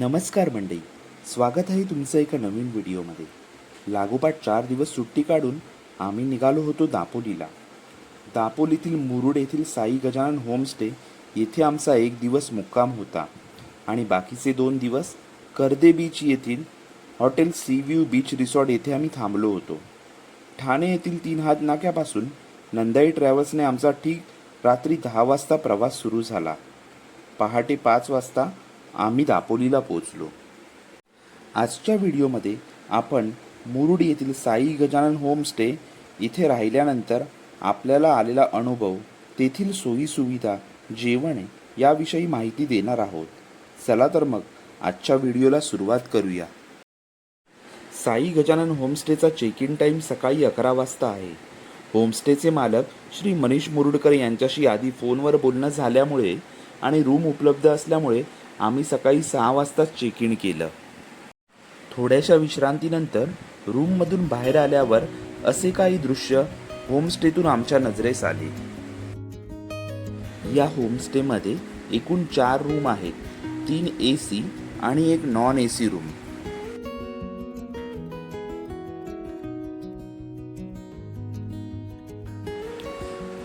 नमस्कार मंडळी. स्वागत आहे तुमचं एका नवीन व्हिडिओमध्ये. लागोपाठ चार दिवस सुट्टी काढून आम्ही निघालो होतो दापोलीला. दापोलीतील मुरुड येथील साई गजानन होमस्टे येथे आमचा एक दिवस मुक्काम होता आणि बाकीचे दोन दिवस कर्दे बीच येथील hotel sea view beach resort येथे आम्ही थांबलो होतो. ठाणे येथील तीन हात नाक्यापासून नंदाई ट्रॅव्हल्सने आमचा ठीक रात्री दहा वाजता प्रवास सुरू झाला. पहाटे पाच वाजता आम्ही दापोलीला पोचलो आजच्या व्हिडिओमध्ये आपण मुरुड येथील साई गजानन होमस्टे इथे राहिल्यानंतर आपल्याला आलेला अनुभव तेथील सोयीसुविधा जेवण याविषयी माहिती देणार आहोत. चला तर मग आजच्या व्हिडिओला सुरुवात करूया. साई गजानन होमस्टेचा चेक इन टाईम सकाळी अकरा वाजता आहे. होमस्टेचे मालक श्री मनीष मुरुडकर यांच्याशी आधी फोनवर बोलणं झाल्यामुळे आणि रूम उपलब्ध असल्यामुळे आम्ही सकाळी सहा वाजताच चेक इन केलं. थोड्याशा विश्रांतीनंतर रूममधून बाहेर आल्यावर असे काही दृश्य होमस्टेतून आमच्या नजरेस आले. या होमस्टेमध्ये एकूण चार रूम आहेत. तीन ए सी आणि एक नॉन ए सी रूम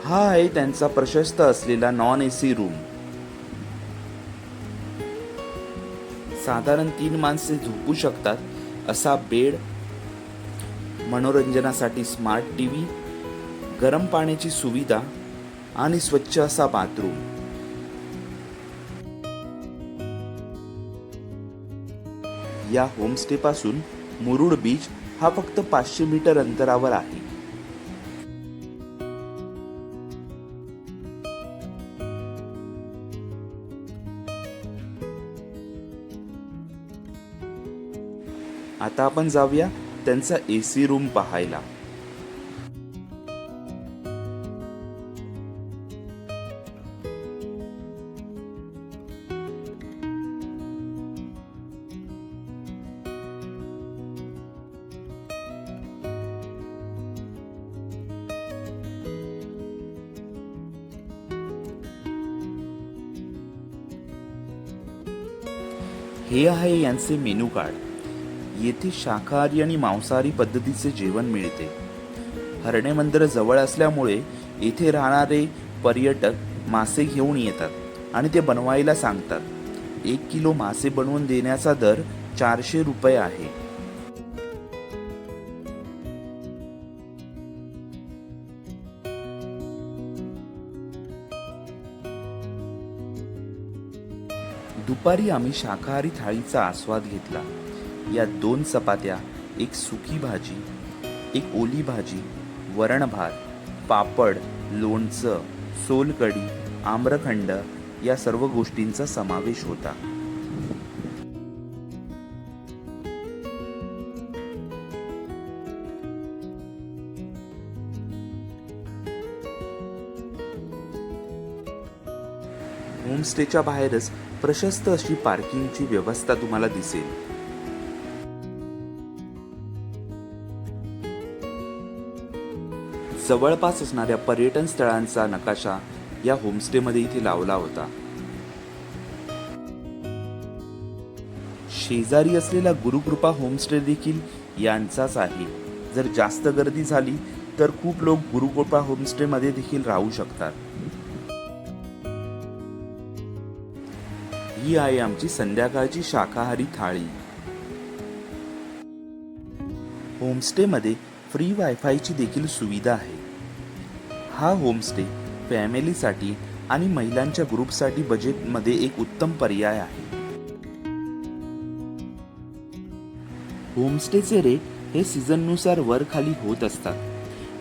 हा आहे त्यांचा प्रशस्त असलेला नॉन ए सी रूम साधारण तीन माणसे झोपू शकतात असा बेड मनोरंजनासाठी स्मार्ट टी व्ही गरम पाण्याची सुविधा आणि स्वच्छ असा बाथरूम. या होमस्टेपासून मुरुड बीच हा फक्त पाचशे मीटर अंतरावर आहे. आता आपण जाऊया त्यांचा ए सी रूम पाहायला. हे आहे यांचे मेनू कार्ड. येथे शाकाहारी आणि मांसाहारी पद्धतीचे जेवण मिळते. हरणे मंदिर जवळ असल्यामुळे येथे राहणारे पर्यटक मासे घेऊन येतात आणि ते बनवायला सांगतात. एक किलो मासे बनवून देण्याचा दर चारशे रुपये आहे. दुपारी आम्ही शाकाहारी थाळीचा आस्वाद घेतला. या दोन चपात्या एक सुकी भाजी एक ओली भाजी वरण भात पापड लोणचं सोलकढी आम्रखंड या सर्व गोष्टींचा समावेश होता. होमस्टेच्या बाहेरच प्रशस्त अशी पार्किंगची व्यवस्था तुम्हाला दिसेल. जवळपास असणाऱ्या पर्यटन स्थळांचा नकाशा या होमस्टेमध्ये इथे लावला होता. शेजारी असलेला गुरुकृपा होमस्टे देखील यांचाच आहे. जर जास्त गर्दी झाली तर खूप लोक गुरुकृपा होमस्टेमध्ये देखील राहू शकतात. ही आहे आमची संध्याकाळची शाकाहारी थाळी. होमस्टेमध्ये फ्री वायफायची देखील सुविधा आहे. हा होमस्टे फॅमिलीसाठी आणि महिलांच्या ग्रुपसाठी बजेटमध्ये एक उत्तम पर्याय आहे. होमस्टेचे रेट हे सीझननुसार वर खाली होत असतात.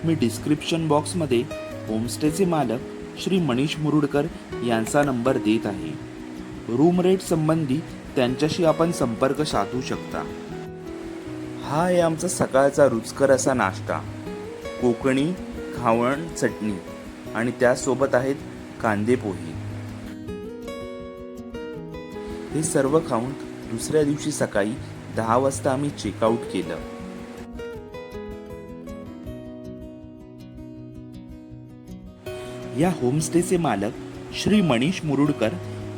मी डिस्क्रिप्शन बॉक्समध्ये होमस्टेचे मालक श्री मनीष मुरुडकर यांचा नंबर देत आहे. रूम रेट संबंधी त्यांच्याशी आपण संपर्क साधू शकता. हा आहे आमचा सकाळचा रुचकर असा नाश्ता. कोकणी खावण चटणी. आणि त्यासोबत आहेत कांदे पोहे. हे सर्व खाऊन दुसऱ्या दिवशी सकाळी दहा वाजता आम्ही चेकआउट केलं. या होमस्टेचे मालक श्री मनीष मुरुडकर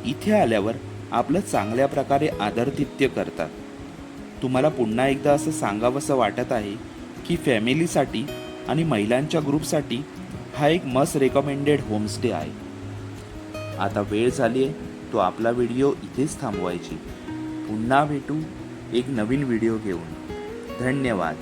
इथे आल्यावर आपलं चांगल्या प्रकारे आदरातिथ्य करतात. तुम्हाला पुन्हा एकदा असं सांगावंसं वाटत आहे की फॅमिलीसाठी आणि महिलांच्या ग्रुपसाठी हा एक मस्ट रेकमेंडेड होमस्टे आहे. आता वेळ झाली आहे तो आपला व्हिडिओ इथेच थांबवायची. पुन्हा भेटू एक नवीन व्हिडिओ घेऊन. धन्यवाद.